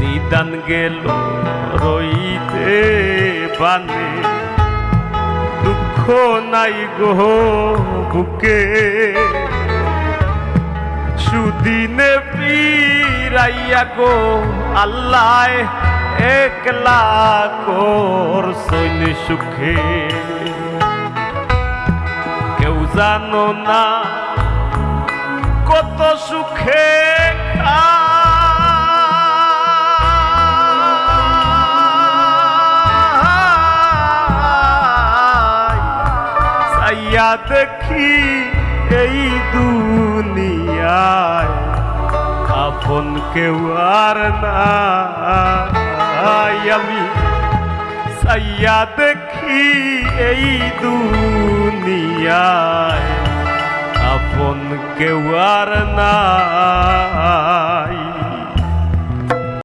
নিদান গেল রইতে বানে দুঃখ নাই গো বুকে। সুদিনে পিরাইয়া গো আল্লাহ একলা কর সৈন্য সুখে। কেউ জানো না কত সুখে চাইয়া দেখি, এই দুনিয়ায় আপন কেউ আর না আমি সাইয়া দেখি, এই দুনিয়ায় আপন কেউ আর নাই।